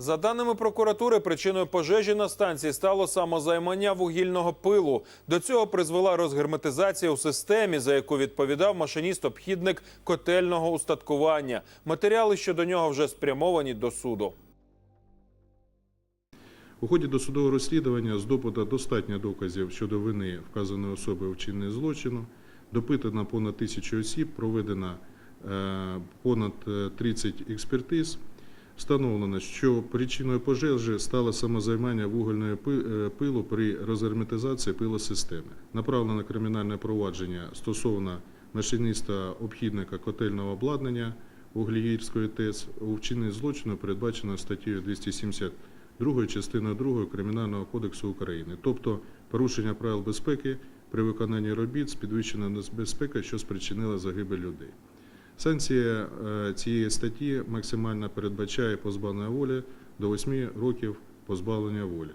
За даними прокуратури, причиною пожежі на станції стало самозаймання вугільного пилу. До цього призвела розгерметизація у системі, за яку відповідав машиніст-обхідник котельного устаткування. Матеріали щодо нього вже спрямовані до суду. У ході досудового розслідування здобуто достатньо доказів щодо вини вказаної особи у вчиненні злочину. Допитано понад тисячу осіб, проведено е, понад е, 30 експертиз. Встановлено, що причиною пожежі стало самозаймання вугільної е, пилу при розгерметизації пилосистеми. Направлено кримінальне провадження стосовно машиніста обхідника котельного обладнання Углігірської ТЕС у вчиненні злочину передбачено статтею 272 частиною 2 Кримінального кодексу України, тобто порушення правил безпеки при виконанні робіт з підвищеною безпекою, що спричинила загибель людей. Санкція е, цієї статті максимально передбачає позбавлення волі до 8 років позбавлення волі.